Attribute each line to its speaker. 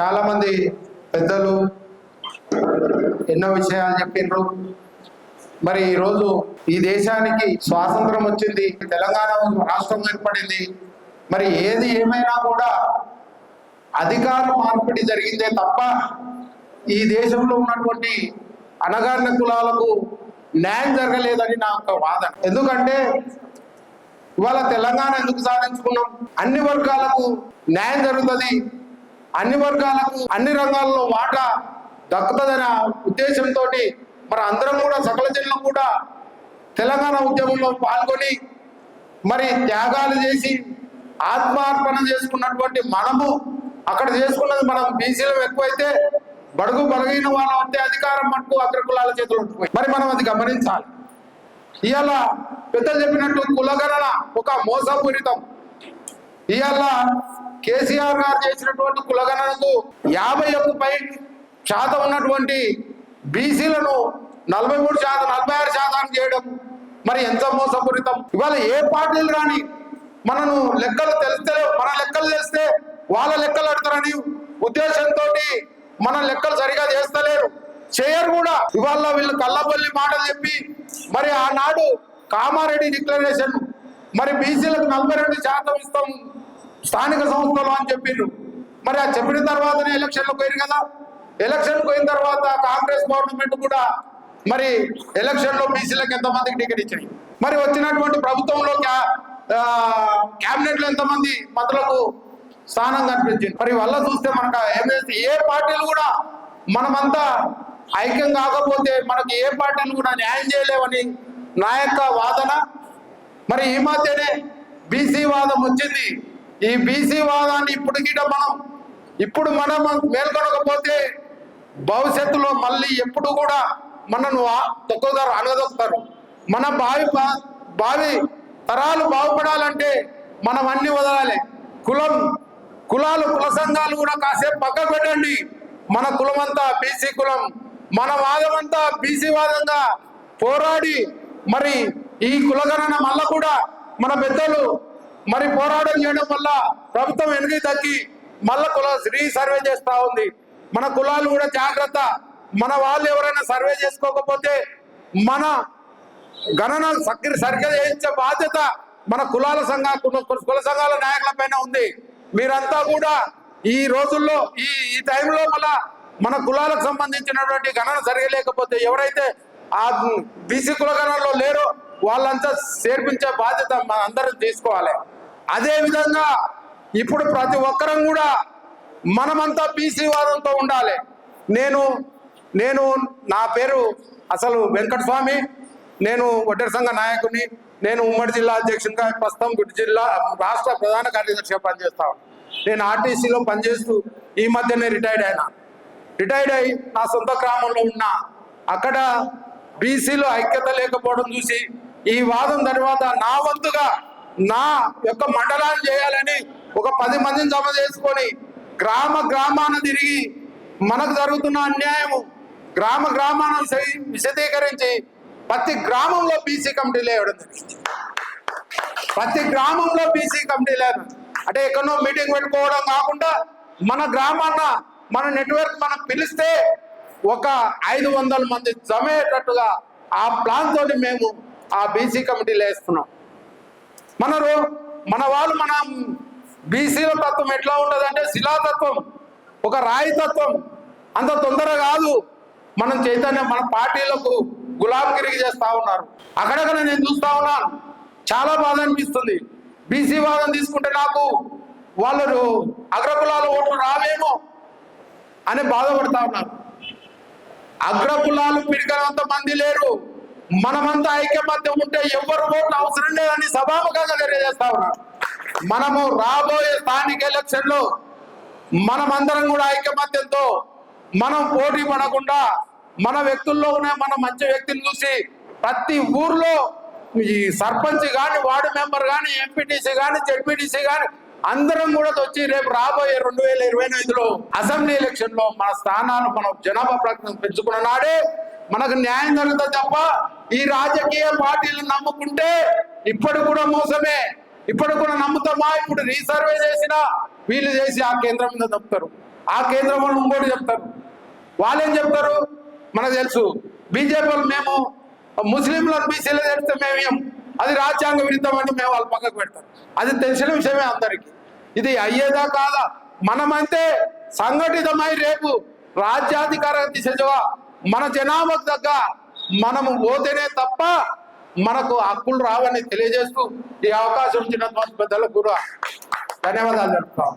Speaker 1: మంది పెద్దలు ఎన్నో విషయాలు చెప్పిండ్రు మరి ఈరోజు ఈ దేశానికి స్వాతంత్రం వచ్చింది తెలంగాణ రాష్ట్రం ఏర్పడింది. మరి ఏది ఏమైనా కూడా అధికార మార్పిడి జరిగిందే తప్ప ఈ దేశంలో ఉన్నటువంటి అణగారిన కులాలకు న్యాయం జరగలేదని నా యొక్క వాదన. ఎందుకంటే ఇవాళ తెలంగాణ ఎందుకు సాధించుకున్నాం? అన్ని వర్గాలకు న్యాయం జరుగుతుంది. అన్ని వర్గాలకు అన్ని రంగాల్లో వాటా దక్కుతుందనే ఉద్దేశంతో మరి అందరం కూడా సకల జనులు కూడా తెలంగాణ ఉద్యమంలో పాల్గొని మరి త్యాగాలు చేసి ఆత్మార్పణ చేసుకున్నటువంటి మనము అక్కడ చేసుకున్నది మనం బీసీలో ఎక్కువైతే బడుగు బలగిన వాళ్ళ వస్తే అధికారం మటుకు అగ్రకులాల చేతులు ఉంటుపోయి మరి మనం అది గమనించాలి. ఇవాళ పెద్ద చెప్పినట్టు కులగణన ఒక మోసపూరితం. ఇవాళ కేసీఆర్ గారు చేసినటువంటి కులగణనకు యాభై ఒక్క పై శాతం ఉన్నటువంటి బీసీలను నలభై మూడు శాతం నలభై ఆరు శాతానికి చేయడం మరి ఎంత మోసపూరితం? ఇవాళ ఏ పార్టీలు రాని మనను లెక్కలు తెలిస్తే మన లెక్కలు తెలిస్తే వాళ్ళ లెక్కలు అడతారని ఉద్దేశంతో మన లెక్కలు సరిగా చేస్తలేరు. చేయరు కూడా. ఇవాళ వీళ్ళు కళ్ళబొల్లి మాటలు చెప్పి మరి ఆనాడు కామారెడ్డి డిక్లరేషన్ మరి బీసీలకు నలభై రెండు శాతం ఇస్తాం స్థానిక సంస్థలు అని చెప్పిండ్రు. మరి ఆ చెప్పిన తర్వాతనే ఎలక్షన్లు పోయారు కదా. ఎలక్షన్ పోయిన తర్వాత కాంగ్రెస్ గవర్నమెంట్ కూడా మరి ఎలక్షన్లో బీసీలకు ఎంతమందికి టికెట్ ఇచ్చినాయి మరి వచ్చినటువంటి ప్రభుత్వంలో క్యాబినెట్లో ఎంతమంది మంత్రులకు స్థానం కనిపించింది? మరి వల్ల చూస్తే మనకు ఏమైతే ఏ పార్టీలు కూడా మనమంతా ఐక్యం కాకపోతే మనకి ఏ పార్టీలు కూడా న్యాయం చేయలేవని నా యొక్క వాదన మరి ఈ మధ్యనే బీసీ వాదం వచ్చింది. ఈ బీసీ వాదాన్ని ఇప్పుడు మనం ఇప్పుడు మనం మేల్కొనకపోతే భవిష్యత్తులో మళ్ళీ ఎప్పుడు కూడా మనను తొక్కుతారు అనగదొక్కుతారు మన భావి బావి భావి తరాలు బాగుపడాలంటే మనం అన్ని వదలాలి. కులం కులాలు కుల సంఘాలు కూడా కాసేపు పక్కకు పెట్టండి. మన కులం అంతా బీసీ కులం. మన వాదం అంతా బీసీ వాదంగా పోరాడి మరి ఈ కులగణన మళ్ళా కూడా మన పెద్దలు మరి పోరాటం చేయడం వల్ల ప్రభుత్వం వెనుక తగ్గి మళ్ళా కుల రీ సర్వే చేస్తా ఉంది. మన కులాలు కూడా జాగ్రత్త. మన వాళ్ళు ఎవరైనా సర్వే చేసుకోకపోతే మన గణన సక్రి సరిగ్గా చేయించే బాధ్యత మన కులాల సంఘ కుల- కుల సంఘాల నాయకుల పైన ఉంది. మీరంతా కూడా ఈ రోజుల్లో ఈ ఈ టైంలో మళ్ళా మన కులాలకు సంబంధించినటువంటి గణన జరగలేకపోతే ఎవరైతే ఆ బీసీ కుల గణనలో లేరో వాళ్ళంతా చేర్పించే బాధ్యత మన అందరం తీసుకోవాలి. అదే విధంగా ఇప్పుడు ప్రతి ఒక్కరం కూడా మనమంతా బీసీ వాదంతో ఉండాలి. నేను నేను నా పేరు అసలు వెంకటస్వామి నేను ఒడ్డెర సంఘ నాయకుని నేను ఉమ్మడి జిల్లా అధ్యక్షునిగా ప్రస్తుతం గుడి జిల్లా రాష్ట్ర ప్రధాన కార్యదర్శిగా పనిచేస్తా నేను ఆర్టీసీలో పనిచేస్తూ ఈ మధ్యనే రిటైర్డ్ అయినా. రిటైర్డ్ అయి నా సొంత గ్రామంలో ఉన్నా. అక్కడ బీసీలో ఐక్యత లేకపోవడం చూసి ఈ వాదం తర్వాత నా వంతుగా నా యొక్క మండలాన్ని చేయాలని ఒక పది మందిని జమ చేసుకొని గ్రామ గ్రామాన తిరిగి మనకు జరుగుతున్న అన్యాయము గ్రామ గ్రామాన విశదీకరించి ప్రతి గ్రామంలో బీసీ కమిటీలు వేయడం జరిగింది. ప్రతి గ్రామంలో బీసీ కమిటీలను అంటే ఎక్కడో మీటింగ్ పెట్టుకోవడం కాకుండా మన గ్రామాన్న మన నెట్వర్క్ మనం పిలిస్తే ఒక ఐదు వందల మంది జమేటట్టుగా ఆ ప్లాన్ తోటి మేము ఆ బీసీ కమిటీలు వేస్తున్నాం. మన మన వాళ్ళు మన బీసీల తత్వం ఎట్లా ఉండదంటే శిలాతత్వం ఒక రాయి తత్వం అంత తొందర కాదు. మనం చైతన్యం మన పార్టీలకు గులాంగిరికి చేస్తా ఉన్నారు. అక్కడక్కడ నేను చూస్తా ఉన్నాను. చాలా బాధ అనిపిస్తుంది. బీసీ వాదం తీసుకుంటే నాకు వాళ్ళు అగ్రకులాల ఓట్లు రావేమో అని బాధపడతా ఉన్నారు. అగ్రకులాలు పిడికనంత మంది లేరు. మనమంతా ఐక్యమత్యం ఉంటే ఎవరు ఓట్లు అవసరం లేదని సభాముఖంగా తెలియజేస్తా ఉన్నాను మనము రాబోయే స్థానిక ఎలక్షన్లో మనమందరం కూడా ఐకమత్యంతో మనం పోటీ పడకుండా మన వ్యక్తుల్లో ఉన్న మన మంచి వ్యక్తిని చూసి ప్రతి ఊర్లో ఈ సర్పంచ్ కానీ వార్డు మెంబర్ కానీ ఎంపీటీసీ కానీ జెడ్పీటీసీ కానీ అందరం కూడా వచ్చి రేపు రాబోయే రెండు వేల ఇరవై ఐదులో అసెంబ్లీ ఎలక్షన్లో మన స్థానాలు మనం జనాభా ప్రకటన పెంచుకున్న నాడే మనకు న్యాయం జరుగుతుంది తప్ప ఈ రాజకీయ పార్టీలు నమ్ముకుంటే ఇప్పటి కూడా మోసమే. ఇప్పుడు కూడా నమ్ముతామా? ఇప్పుడు రీసర్వే చేసినా వీళ్ళు చేసి ఆ కేంద్రం మీద చెప్తారు ఆ కేంద్రం వాళ్ళు ఇంకోటి చెప్తారు. వాళ్ళేం చెప్తారు? మనకు తెలుసు. బీజేపీ మేము ముస్లింలను బీసీలు చెప్తే మేము ఏం? అది రాజ్యాంగ విరుద్ధమని మేము వాళ్ళ పక్కకు పెడతాం. అది తెలిసిన విషయమే అందరికీ. ఇది అయ్యేదా కాదా? మనమంతే సంఘటితమై రేపు రాజ్యాధికార దిశగా మన జనాభాకు తగ్గ మనము పోతేనే తప్ప మనకు హక్కులు రావని తెలియజేస్తూ ఈ అవకాశం ఇచ్చిన పెద్దలకు కూడా ధన్యవాదాలు చెప్తాం